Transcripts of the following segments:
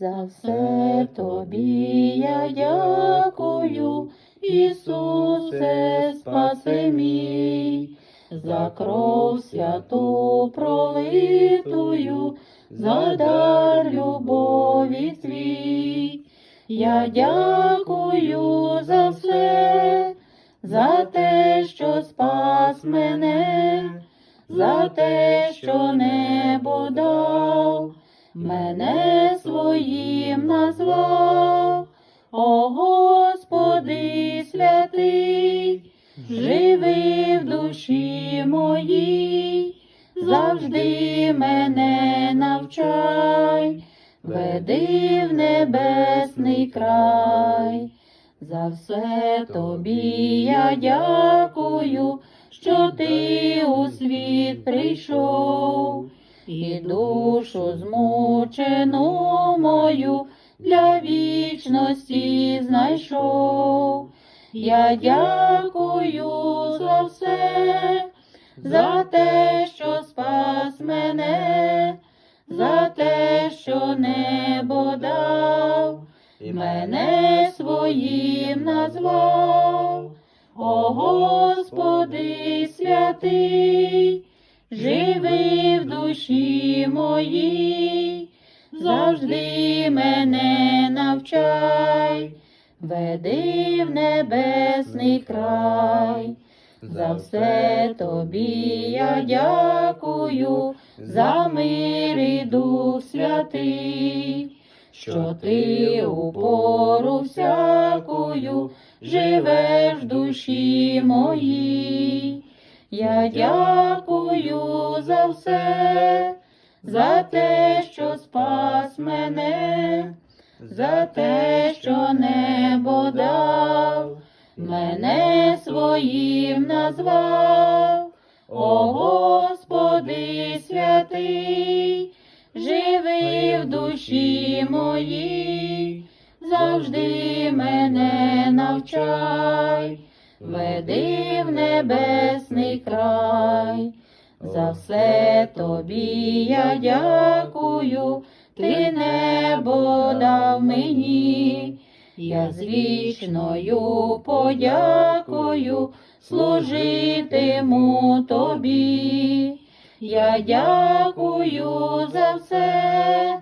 За все тобі я дякую, Ісусе, спаси мій, за кров святу пролитую, за дар любові твій. Я дякую за все, за те, що спас мене, за те, що небо дав, мене своїм назвав, о Господи святий, живи в душі моїй, завжди мене навчай, веди в небесний край. За все тобі я дякую, що ти у світ прийшов, і душу змучену мою для вічності знайшов. Я дякую за все, за те, що спас мене, за те, що небо дав, мене своїм назвав. О Господи святий, душі моїй, завжди мене навчай, веди в небесний край. За все тобі я дякую, за мир і дух святий, що ти у пору всякую живеш в душі моїй. Я дякую за все, за те, що спас мене, за те, що небо дав, мене своїм назвав, о Господи святий, живи в душі моїй, завжди мене навчай, веди в небесний край. За все тобі я дякую, ти небо дав мені, я з вічною подякою служитиму тобі. Я дякую за все,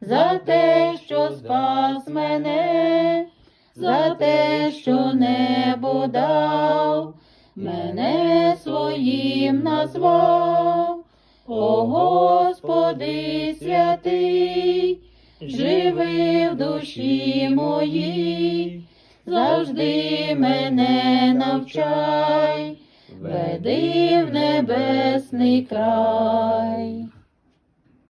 за те, що спас мене, за те, що небо дав, мене своїм назвав. О Господи святий, живи в душі моїй, завжди мене навчай, веди в небесний край.